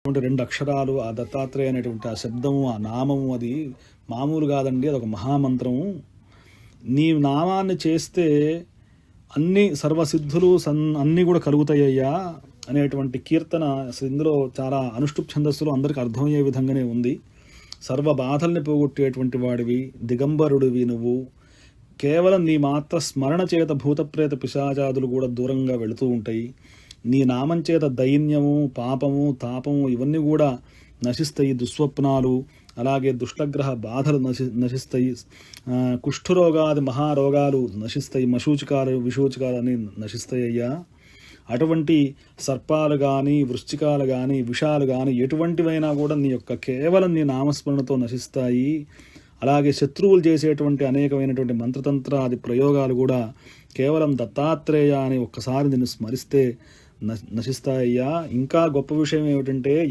అటువంటి రెండు అక్షరాలు ఆ దత్తాత్రేయ అనేటువంటి ఆ శబ్దము ఆ నామము అది మామూలు కాదండి అదొక మహామంత్రము. నీ నామాన్ని చేస్తే అన్ని సర్వసిద్ధులు సన్ అన్నీ కూడా కలుగుతాయ్యా అనేటువంటి కీర్తన ఇందులో చాలా అనుష్ఠుప్ ఛందస్సులో అందరికీ అర్థమయ్యే విధంగానే ఉంది. సర్వ బాధల్ని పోగొట్టేటువంటి వాడివి దిగంబరుడివి నువ్వు. కేవలం నీ మాత్ర స్మరణ చేత భూతప్రేత పిశాచాదులు కూడా దూరంగా వెళుతూ ఉంటాయి. నీ నామం చేత దైన్యము పాపము తాపము ఇవన్నీ కూడా నశిస్తాయి దుస్వప్నాలు. అలాగే దుష్టగ్రహ బాధలు నశి నశిస్తాయి. కుష్ఠరోగాది మహారోగాలు నశిస్తాయి. మశూచికాలు విశూచికాలు అని నశిస్తాయి అయ్యా. అటువంటి సర్పాలు కానీ వృశ్చికాలు కానీ విషాలు కానీ ఎటువంటివైనా కూడా నీ యొక్క కేవలం నీ నామస్మరణతో నశిస్తాయి. అలాగే శత్రువులు చేసేటువంటి అనేకమైనటువంటి మంత్రతంత్ర ఆది ప్రయోగాలు కూడా కేవలం దత్తాత్రేయ అని ఒక్కసారి నిన్ను స్మరిస్తే నశిస్తాయ్యా. ఇంకా గొప్ప విషయం ఏమిటంటే